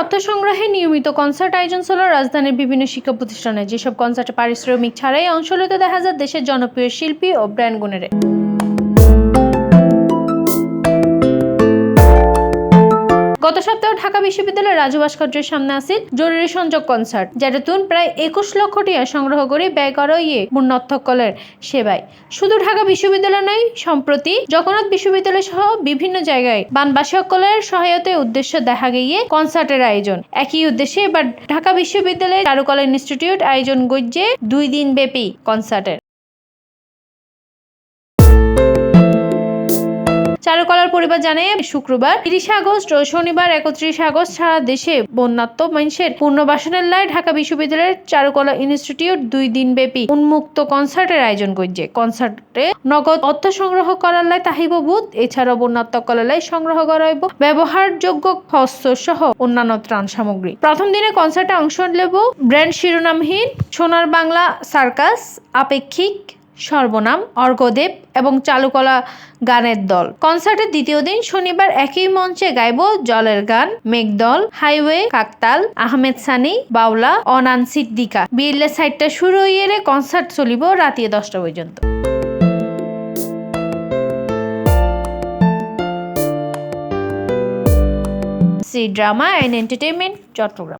অর্থ সংগ্রহে নিয়মিত কনসার্ট আয়োজন হলো রাজধানীর বিভিন্ন শিক্ষা প্রতিষ্ঠানে। যেসব কনসার্টে পারিশ্রমিক ছাড়াই অংশ নিতে দেখা যায় দেশের জনপ্রিয় শিল্পী ও ব্র্যান্ড গুণেরে। গত সপ্তাহে ঢাকা বিশ্ববিদ্যালয়ের রাজু ভাস্কর্যের সামনে আসিল জরুরি সংযোগ কনসার্ট যেটা তুন প্রায় একুশ লক্ষ টাকা সংগ্রহ করে ব্যয় করা ইয়ে মুন্নর্থকলের সেবায়। শুধু ঢাকা বিশ্ববিদ্যালয় নয়, সম্প্রতি জগন্নাথ বিশ্ববিদ্যালয় সহ বিভিন্ন জায়গায় বানবাসী সকলের সহায়তায় উদ্দেশ্য দেখা গিয়ে কনসার্টের আয়োজন। একই উদ্দেশ্যে এবার ঢাকা বিশ্ববিদ্যালয়ের চারুকলা ইনস্টিটিউট আয়োজন করছে দুই দিন ব্যাপী কনসার্টের চারুকলার পরিবার জানে শুক্রবার তিরিশে আগস্ট ও শনিবার একত্রিশে আগস্ট সারা দেশে বন্যাত্ম মানুষের পুনর্বাসনের লাই ঢাকা বিশ্ববিদ্যালয়ের চারুকলা ইনস্টিটিউট দুই দিন ব্যাপী উন্মুক্ত কনসার্টের আয়োজন করছে। কনসার্টে নগদ অর্থ সংগ্রহ করার লাই তাহিব বুথ এছাড়াও বন্যাত্ম কলার লাই সংগ্রহ করা হইব ব্যবহারযোগ্য হস্ত সহ অন্যান্য ত্রাণ সামগ্রী। প্রথম দিনে কনসার্টে অংশ নেব ব্র্যান্ড শিরোনামহীন সোনার বাংলা সার্কাস, আপেক্ষিক সর্বনাম অর্ঘদেব এবং চালুকলা গানের দল। কনসার্টের দ্বিতীয় দিন শনিবার একই মঞ্চে গাইব জলের গান, মেঘদল, হাইওয়ে, কাকতাল, আহমেদ সানি, বাউলা, অনান সিদ্দিকা। বিরলে সাইডটা শুরু হইয়ে কনসার্ট চলিব রাতিয়ে দশটা পর্যন্ত। C drama and entertainment Chattogram.